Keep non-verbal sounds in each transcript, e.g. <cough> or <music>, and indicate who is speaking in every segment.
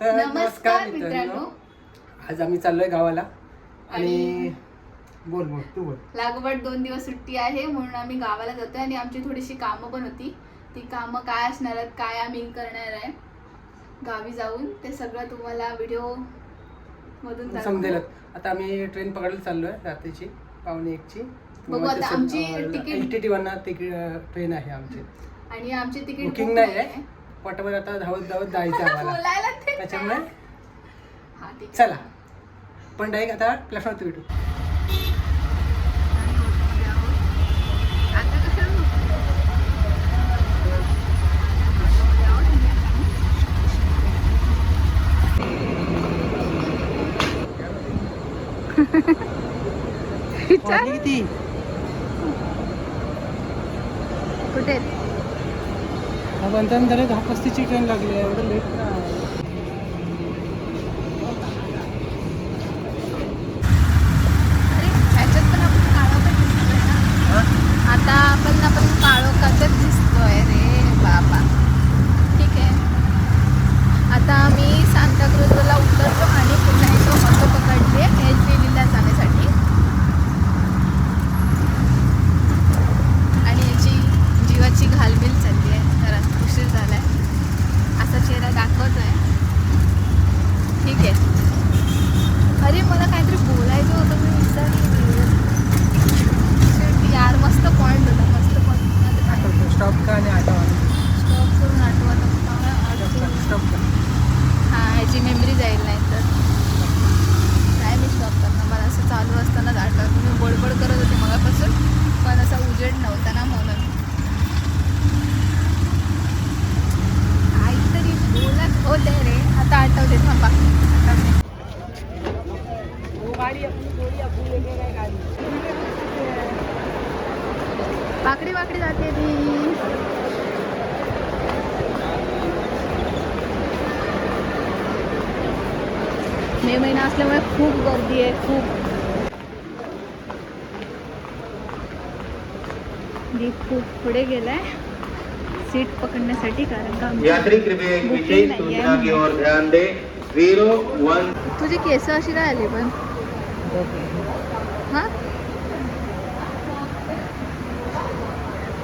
Speaker 1: तर
Speaker 2: नमस्कार मित्रांनो.
Speaker 1: आज आम्ही चाललोय गावाला. आणि बोल बोल तू बोल.
Speaker 2: लागोपाठ दोन दिवस सुट्टी आहे म्हणून आम्ही गावाला जातोय आणि आमची थोडीशी कामं पण होती. ती कामं काय असणार आहेत काय आम्ही करणार आहे गावी जाऊन ते सगळं तुम्हाला व्हिडिओ मधून.
Speaker 1: समजेल. आता आम्ही ट्रेन पकडायला चाललोय रात्रीची पावणे एकची.
Speaker 2: बघू आता आमची तिकीट-
Speaker 1: टी टी ट्रेन आहे आमची.
Speaker 2: आणि आमची तिकीट
Speaker 1: बुकिंग नाही. आहे. पटापट आता धावत धावत जायचं आम्हाला. त्याच्यामुळे
Speaker 2: हा.
Speaker 1: चला. पण डायरेक्ट आता प्लॅटफॉर्मवरती भेटू. <laughs> किती
Speaker 2: कुठे
Speaker 1: हा बंधन दहा पस्तीसची ट्रेन लागली आहे एवढं लेट
Speaker 2: 干的。असल्यामुळे खूप गर्दी आहे खूप. दीप खूप पुढे गेलाय. सीट पकडण्यासाठी कारण का तुझी केस अशी काय आली पण. हा?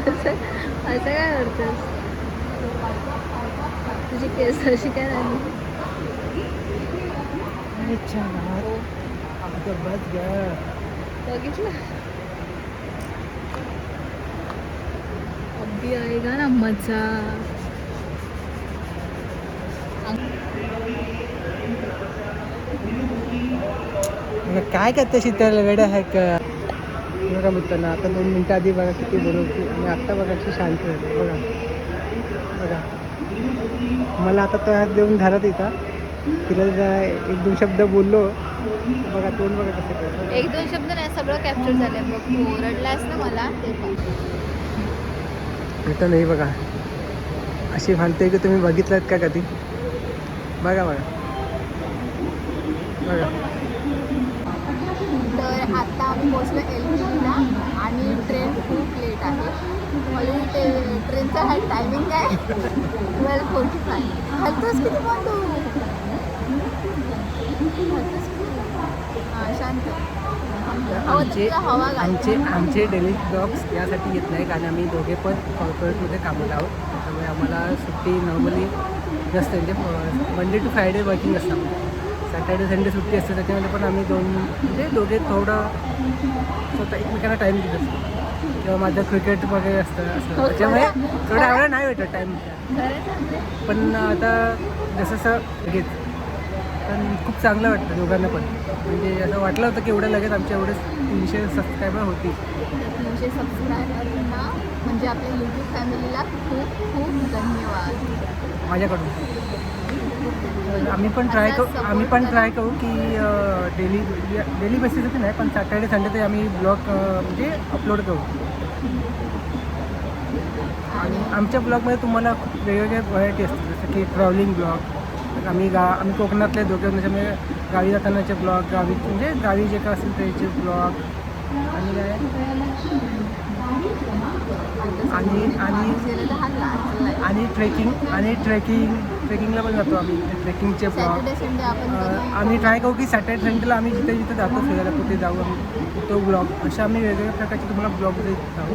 Speaker 2: असं असं काय करतेस? तुझी केस अशी काय झाली
Speaker 1: अच्छा आमचं बस ग
Speaker 2: बघितलं अगदी आएगा ना मजा
Speaker 1: काय करते शीतल? वेळ आहे का? बघा मित्रांनो आता दोन मिनटं आधी बघा किती बोलवते आणि आत्ता बघा किती शांत झाली बघा. बघा. मला आता तयार देऊन धरत येता तिला एक दोन शब्द बोललो. बघा तोंड बघा कसं.
Speaker 2: एक दोन शब्द नाही सगळं कॅप्चर झालं बघ ओरडलास ना मला ते पण.
Speaker 1: आता नाही बघा. अशी म्हणते की तुम्ही बघितलात का कधी? बघा बघा. बघा.
Speaker 2: तर आता आम्ही पोचलो एल ला आणि ट्रेन खूप लेट आहे. अजून ते ट्रेनचा हा टायमिंग आहे ट्वेल्व फोर्टी फाय हलतोस किती पण तू हलतोस किती? हा, शांत हवा
Speaker 1: आमचे आमचे. आमचे डेली ब्लॉग्स यासाठी येत नाही कारण आम्ही दोघे पण कॉर्पोरेटमध्ये कामाला आहोत त्याच्यामुळे आम्हाला सुट्टी नॉर्मली नसते म्हणजे मंडे टू फ्रायडे वर्किंग असतं सॅटर्डे संडे सुट्टी असते त्याच्यामध्ये पण आम्ही दोन म्हणजे दोघे थोडं स्वतः एकमेकांना टाईम देत असतो किंवा माझं क्रिकेट वगैरे असतं असं
Speaker 2: हो,
Speaker 1: त्याच्यामुळे? थोड्या वेळा नाही भेटत टाईम? पण आता जसं लगेच पण खूप चांगलं वाटतं दोघांना पण. म्हणजे असं वाटलं होतं की एवढं लगेच आमच्या एवढे तीनशे सबस्क्रायबर होती
Speaker 2: तीनशे सबस्क्रायबरना म्हणजे आपल्या यूट्यूब फॅमिलीला खूप खूप धन्यवाद.
Speaker 1: माझ्याकडून. तर आम्ही पण ट्राय करू आम्ही पण ट्राय करू की डेली डेली बेसिसवरती नाही पण सॅटर्डे संडे ते आम्ही ब्लॉग म्हणजे अपलोड करू. आणि आमच्या ब्लॉगमध्ये तुम्हाला खूप वेगवेगळ्या व्हरायटी असतात जसं की ट्रॅव्हलिंग ब्लॉग आम्ही गा आम्ही कोकणातले दोघे त्याच्यामुळे गावी जातानाचे ब्लॉग गावी म्हणजे गावी जे काय असेल त्याचे ब्लॉग आणि काय? आणि आणि आणि ट्रेकिंग आणि ट्रेकिंग ट्रेकिंगला पण जातो आम्ही. ट्रेकिंगचे ब्लॉग
Speaker 2: आपण कधी-
Speaker 1: आम्ही ट्राय करू की सॅटर्डे संडेला आम्ही जिथे जिथे जातो फिरायला कुठे जाऊ आम्ही तो ब्लॉग असे आम्ही वेगवेगळ्या प्रकारचे तुम्हाला ब्लॉग जाऊ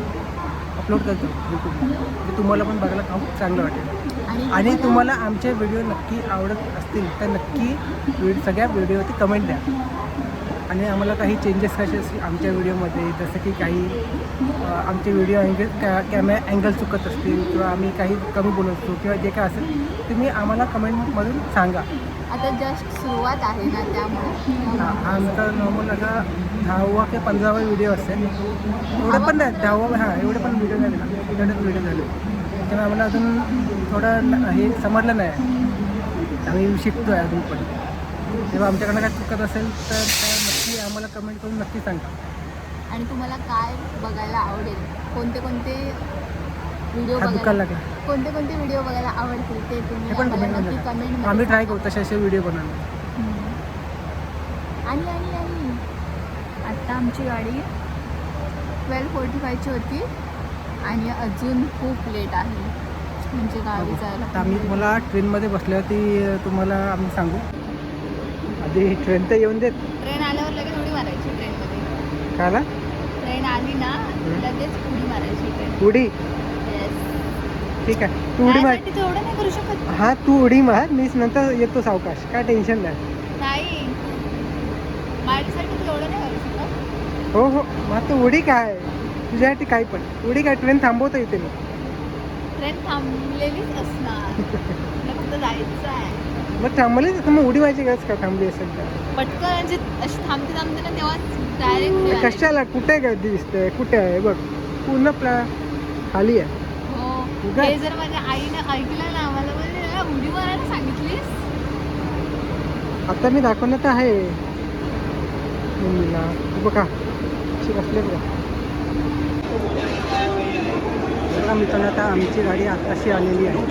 Speaker 1: अपलोड करतो. यूट्यूबला ते तुम्हाला पण बघायला खूप चांगलं वाटेल. आणि तुम्हाला आमचे व्हिडिओ नक्की आवडत असतील तर नक्की सगळ्या व्हिडिओवरती कमेंट द्या. आणि आम्हाला काही चेंजेस कसे असतील आमच्या व्हिडिओमध्ये जसं की काही आमचे व्हिडिओ अँगल कॅ कॅमेरा अँगल चुकत असतील किंवा आम्ही काही कमी बोलत असतो किंवा जे काय असेल तुम्ही आम्हाला कमेंटमधून सांगा.
Speaker 2: आता जस्ट सुरुवात आहे ना त्यामुळे.
Speaker 1: हा आमचा नॉर्मल असा दहावा किंवा पंधरावा व्हिडिओ असेल. एवढं पण नाही दहावा हां एवढे पण व्हिडिओ नाही एवढेच व्हिडिओ झाले. त्यामुळे आम्हाला अजून थोडं हे समजलं नाही. आम्ही शिकतो आहे अजून पण. तेव्हा आमच्याकडनं काय चुकत असेल तर नक्की आम्हाला कमेंट करून नक्की सांगा.
Speaker 2: आणि तुम्हाला काय बघायला आवडेल? कोणते कोणते व्हिडिओ
Speaker 1: हा दुकान लागेल
Speaker 2: कोणते कोणते व्हिडिओ बघायला आवडतील ते तुम्ही
Speaker 1: पण
Speaker 2: नक्की कमेंट
Speaker 1: आम्ही ट्राय करू तसे असे व्हिडिओ बनवणार
Speaker 2: आणि आणि आणि. आत्ता आमची गाडी ट्वेल्व फोर्टी फायची होती. आणि अजून खूप लेट आहे. म्हणजे गावी जायला
Speaker 1: आम्ही तुम्हाला ट्रेनमध्ये बसल्यावरती तुम्हाला आम्ही सांगू. आधी ट्रेन तर येऊन देत.
Speaker 2: ट्रेन आल्यावर लगेच उडी मारायची ट्रेनमध्ये.
Speaker 1: काला?
Speaker 2: ट्रेन आली ना लगेच उडी मारायची ट्रेन.
Speaker 1: उडी? ठीक आहे. तू उडी मार.
Speaker 2: एवढं नाही करू शकत.
Speaker 1: हा तू उडी मार. मी नंतर येतो सावकाश. काय टेन्शन नाही.
Speaker 2: नाही. माझ्यासाठी तू एवढं नाही करू शकत.
Speaker 1: हो हो. मग तू उडी काय? तुझ्यासाठी काय पण. उडी काय ट्रेन थांबवतो इथे मी
Speaker 2: ट्रेन थांबलेलीच असणार. फक्त जायचं आहे.
Speaker 1: मग थांबलीच तर मग उडी व्हायची गरज का थांबली असेल तर?
Speaker 2: पटकन म्हणजे अशी थांबते थांबते ना तेव्हा डायरेक्ट
Speaker 1: कशाला? कुठे गर्दी दिसते कुठे आहे? बघ. पूर्ण प्ला खाली आहे.
Speaker 2: हो. हे जर माझ्या आईनं ऐकलं ना मला बोलले उडी मारायला सांगितलीस?
Speaker 1: आता मी दाखवण्यात आहे. मम्मीला तू बघा. अशी बसले बघा बघा मित्रांनो आता आमची गाडी आत्ताशी आलेली आहे.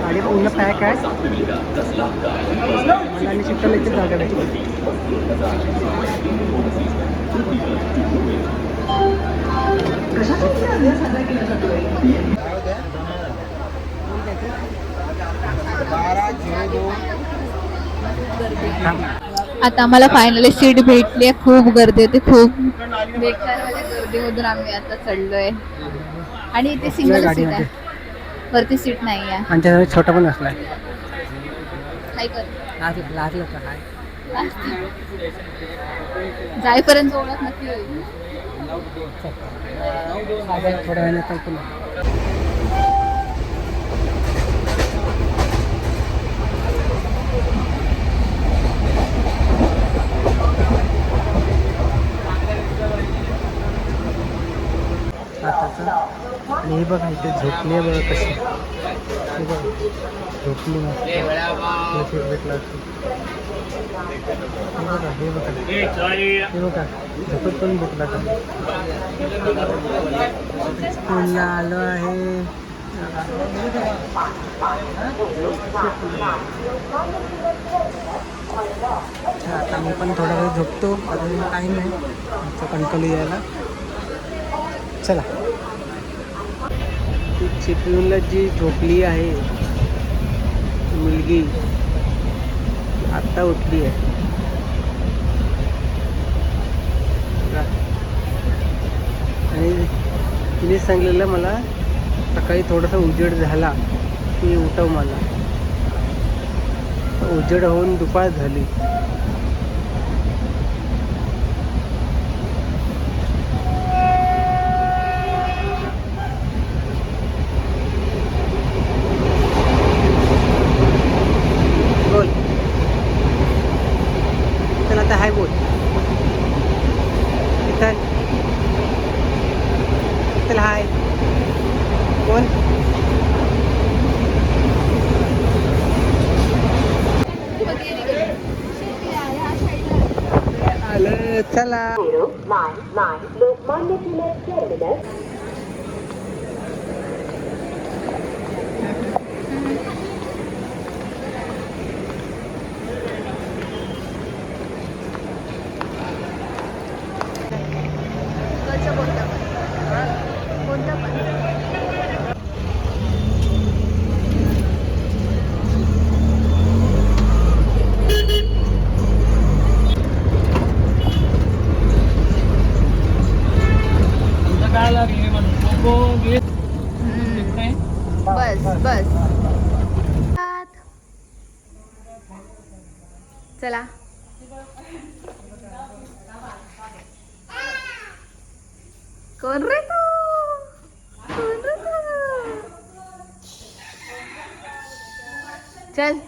Speaker 1: गाडी पूर्ण पॅक आहे. मला आणि चित्तल इथे जागा भेटली थांब.
Speaker 2: आता आम्हाला फायनली सीट भेटली आहे. खूप गर्दी होती खूप. बेकारवाल्या गर्दीमधून आम्ही आता चढलोय. आणि इथे सिंगल सीट. आहे. वरती सीट नाही आहे
Speaker 1: छोटा पण
Speaker 2: काय कर.
Speaker 1: काय <laughs>
Speaker 2: जाईपर्यंत ओळख नक्की होईल.
Speaker 1: थोड्या वेळाने कल्पना आताचा आणि हे बघा इथे झोपली आहे बघा कशी. बघा झोपली मस्त. भेटला हे बघा हे बघा. हे बघा झोपत पण भेटला का? स्कूलला आलो आहे. अच्छा, आता मी पण थोडा वेळ झोपतो अजून काही नाही. आमचं कणकली यायला. चला. ती चिपळूणला जी झोपली आहे मुलगी आत्ता उठली आहे. आणि तिने सांगलेलं मला सकाळी थोडासा उजेड झाला की उठव मला. उजेड होऊन दुपार झाली बोल चला आता हाय बोल इथं चल हाय बोल आलं चला
Speaker 2: कोणतं पण कोणतं पण हम्म. बस बस आत. चला. कोण रे तू? कोण रे तू? चल.